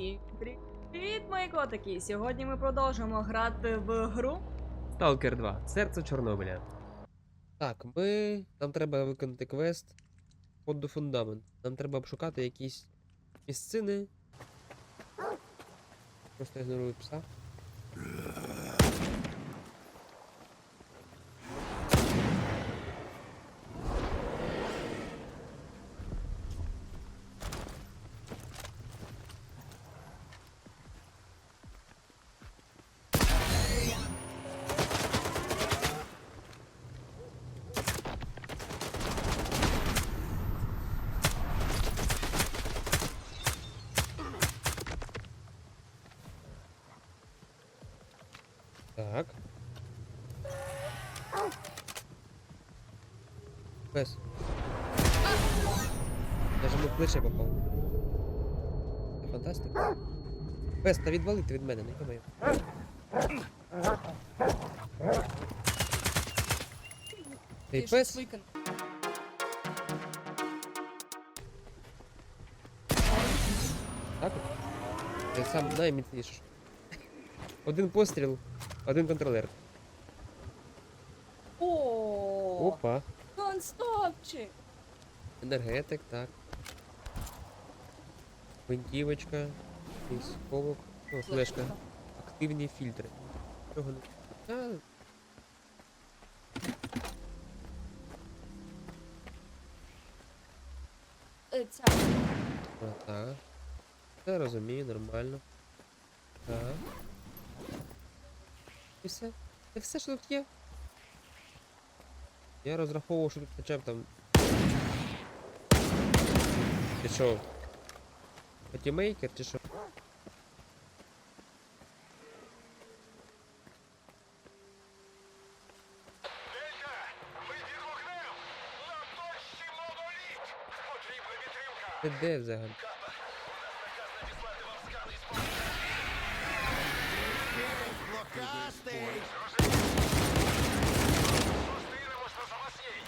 Всім привіт, мої котики! Сьогодні ми продовжимо грати в гру. Сталкер 2. Серце Чорнобиля. Так, ми. Нам треба виконати квест до фундамент. Нам треба обшукати якісь місцини. Просто ігнорую пса. Так. Пес. Даже в плече попав. Це фантастика. Пес, та відвалити від мене, не думаю. Ти пес? Так от? Це сам найміцніший. Один постріл, один контролер. О, Опа. констопчик! Енергетик, так. Гвинтівочка, військовок, ну, флешка. Активні фільтри. Чого не. А, Е, Ця. а, так. Це розумію, нормально. Так. І все. Це все, що тут є. Я розраховував, що тут хоча б там. Чи що? Патімейкер чи що? Ти де взагалі? Капа, у нас наказ надіслати вам скани з поля. Блокастий! Зустрінемось на запасній!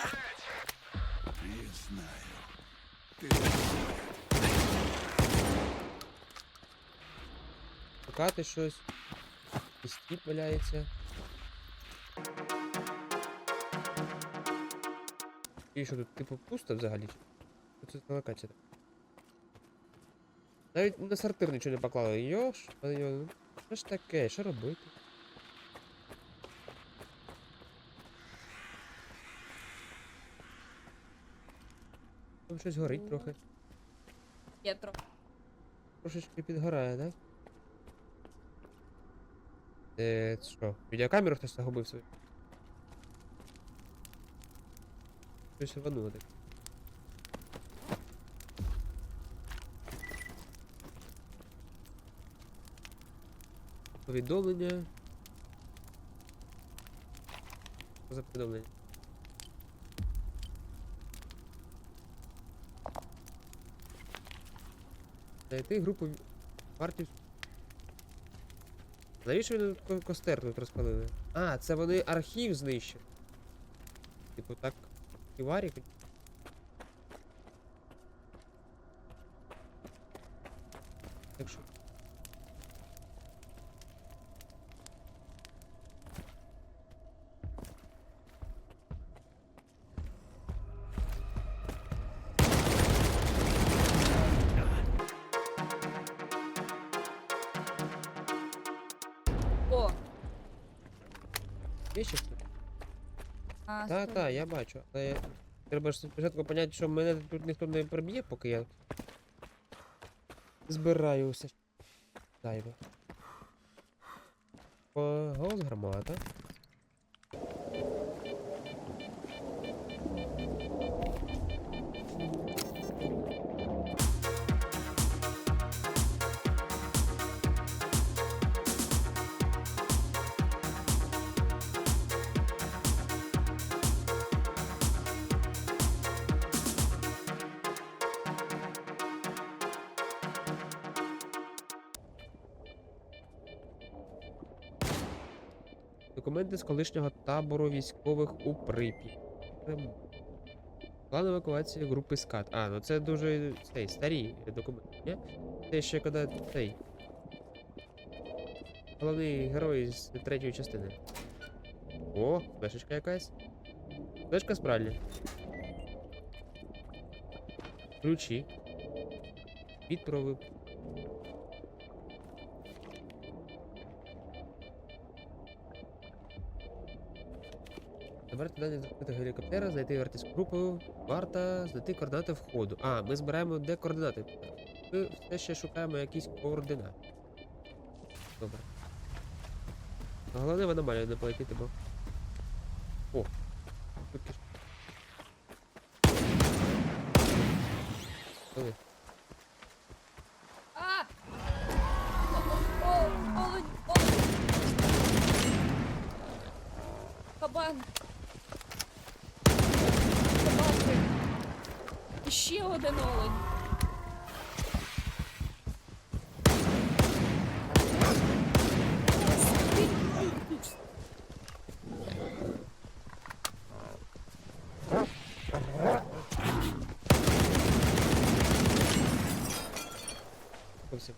Геть! Я знаю. Ти Шукати щось. Якийсь тіп валяється. І що тут, типу, пусто взагалі? Що це за локація? Навіть на сортир нічого не поклали. Йош, йо, що ж таке, що робити? Там щось горить трохи. Є трохи. Трошечки підгорає, так? Е, це що? Відеокамеру хтось загубив свою? Щось рвануло так. Повідомлення. Що за повідомлення? Знайти групу вартів. Навіщо вони тут костер тут розпалили? А, це вони архів знищили. Типу так. Ківарі. Так що. Є ще щось? А, Та, стой. я бачу. Але я- треба ж спочатку поняти, що мене тут ніхто не приб'є, поки я збираю все. Зайве. О, голос гармата. Документи з колишнього табору військових у Припі. План евакуації групи СКАТ. А, ну це дуже цей, старі документи, ні? Це ще коли цей. Головний герой з третьої частини. О, флешечка якась. Флешка з пральні. Ключі. Підпровив. Забрати дані з гелікоптера, знайти вартість групу, варта, знайти координати входу. А, ми збираємо де координати. Ми все ще шукаємо якісь координати. Добре. Головне в аномалію не полетіти, бо. О! Коли? А! Олень, олень! Кабан! Собаки! І ще один олень!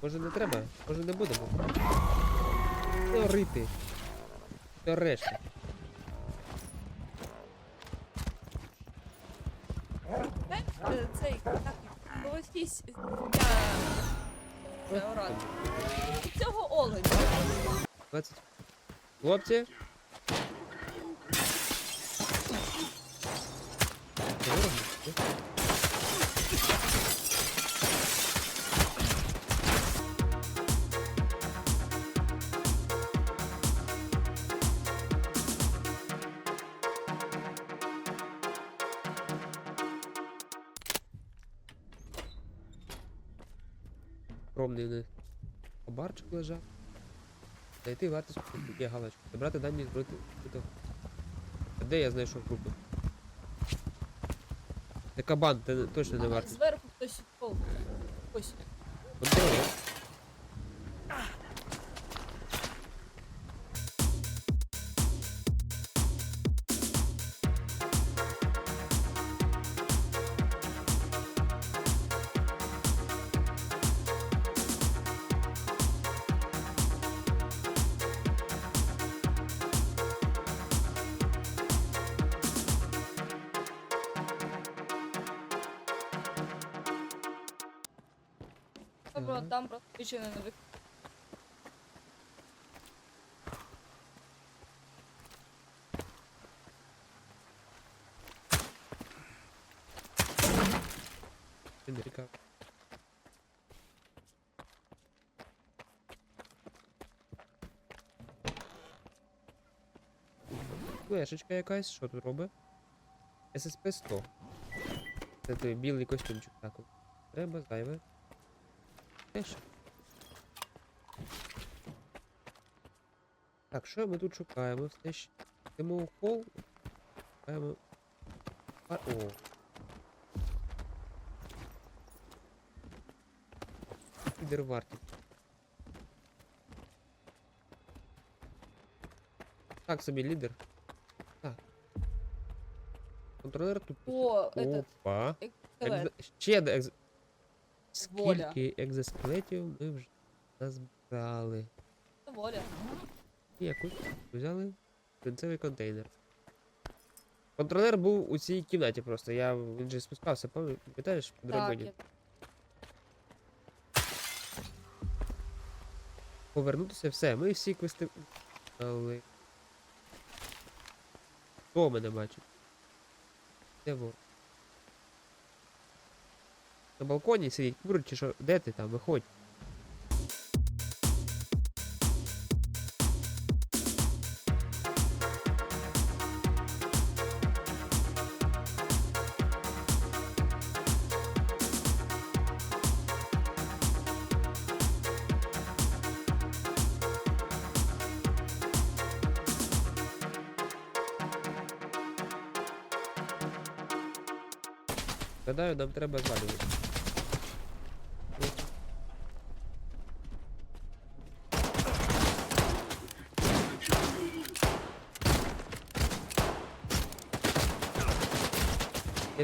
Може не треба? Може не будемо? Рити. Та решта. Е, Цей, колись для, для орати. Цього оленя. 20. Хлопці. Промний обарчик лежав. Знайти вартість покупки. Є галочку. Забрати дані збройти. А де я знайшов групу? Це кабан, це точно не варто. вартість. Зверху хтось полк. Ось. Ага. там просто відчинений вик. Америка. Флешечка якась, що тут робить? ССП 100. Це той білий костюмчик. Так. от. Треба, зайве. Теж. Так, що ми тут шукаємо? Все ще. Йдемо у хол. Шукаємо. А, о, Лідер варті. Так собі лідер. Так. Контролер тут. О, этот, Опа. скелет. Екзе... Ще де екз... Воля. Скільки екзоскелетів ми вже назбирали. Це воля. І якусь взяли принцевий контейнер. Контролер був у цій кімнаті просто. Я він же спускався, пам'ятаєш, Так, я... Повернутися, все, ми всі квести. Але. Хто мене бачить? Де во? На балконі сидить курить чи що? Де ти там? Виходь. Гадаю, нам треба звалювати.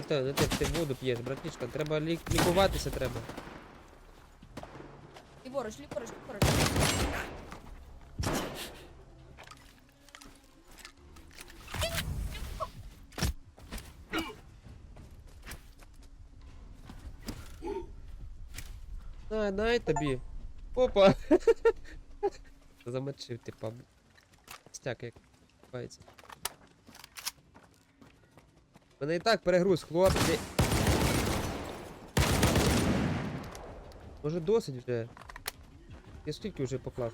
Те, не ти воду п'єш, братішка, треба лік... лікуватися треба. ліворуч, ліворуч, ліворуч. На, дай тобі. Опа! Замочив ти паб. Стяк як купається. Мене і так перегруз, хлопці. Може досить вже. Я скільки вже поклав?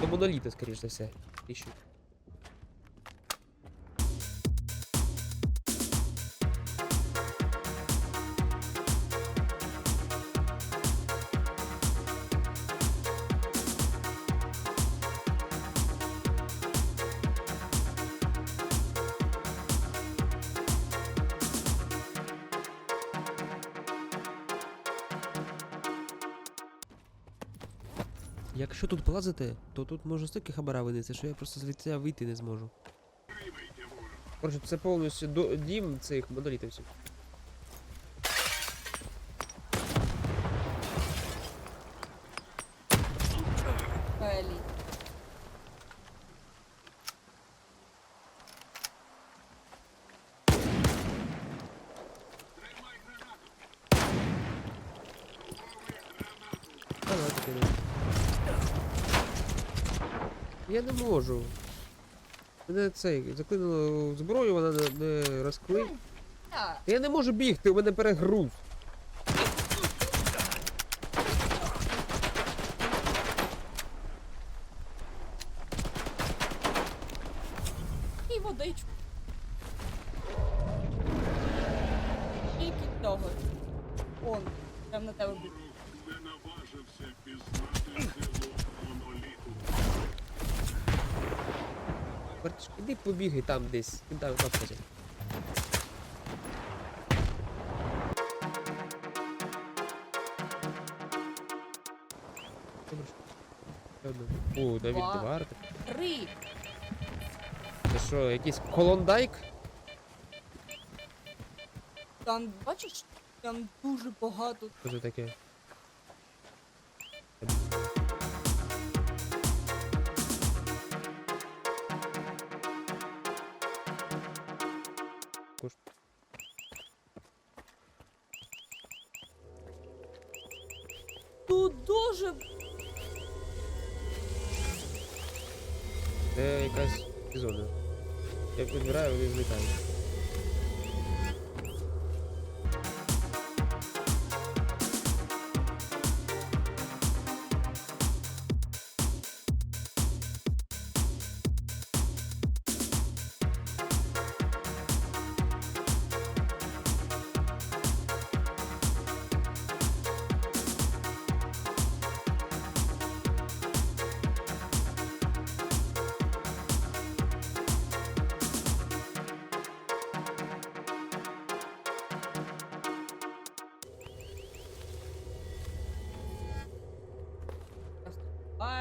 До моноліта, скоріш за все. Іщу. Якщо тут плазити, то тут може стільки хабара винести, що я просто звідси вийти не зможу. Коротше, це повністю до... дім цих монолітівців. Елі. Давай таки не. Я не можу. Мене цей заклинуло зброю, вона не, не розкли. Я не можу бігти, у мене перегруз. І водичку. Тільки того. Он, прям на тебе біг. Іди побігай там десь. Він там одну. О, Давід Два. Три. Це що, якийсь колондайк? Там, бачиш, там дуже багато. Що це таке? Тут дуже Де якась зона. Я підбираю, вони злітають.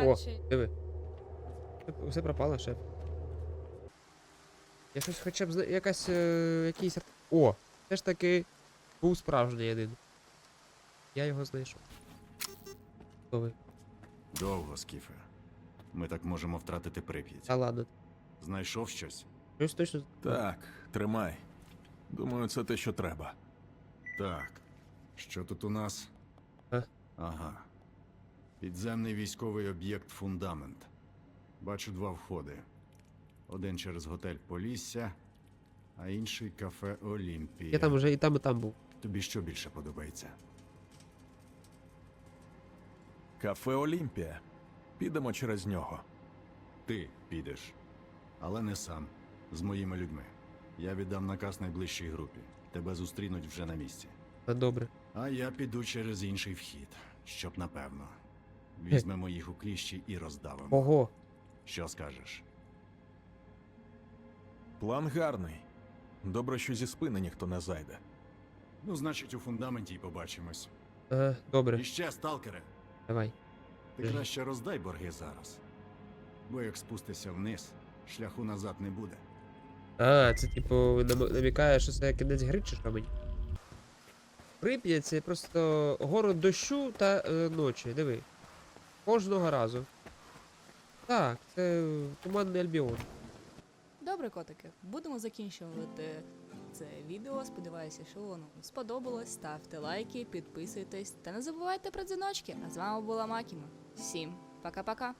Бачить. Диви. Все- Все пропало, шеф. Я щось хоча б якась е... якийсь. О! Все ж таки був справжній один. Я його знайшов. Хто ви? Довго, Скіфе. Ми так можемо втратити прип'ять. Та ладно. Знайшов щось? Щось точно. Так, тримай. Думаю, це те, що треба. Так. Що тут у нас? Е? Ага. Підземний військовий об'єкт фундамент. Бачу два входи. Один через готель Полісся, а інший кафе Олімпія. Я там вже і там, і там був. Тобі що більше подобається? Кафе Олімпія. Підемо через нього. Ти підеш. Але не сам. З моїми людьми. Я віддам наказ найближчій групі. Тебе зустрінуть вже на місці. Та добре. А я піду через інший вхід, щоб напевно. Візьмемо їх у кліщі і роздавимо. Ого! Що скажеш? План гарний. Добре, що зі спини ніхто не зайде. Ну, значить, у фундаменті й побачимось. Ага, добре, І ще, сталкере, давай. ти Мгм. краще роздай борги зараз. Бо як спустишся вниз, шляху назад не буде. А, це типу нам- намікає, що це кінець гри чи що мені? Прип'ять це просто город дощу та е, ночі, диви. Кожного разу. Так, це туманний альбіон. Добре, котики, будемо закінчувати це відео. Сподіваюся, що воно вам сподобалось. Ставте лайки, підписуйтесь та не забувайте про дзвіночки. А з вами була Макіма. Всім пока-пока.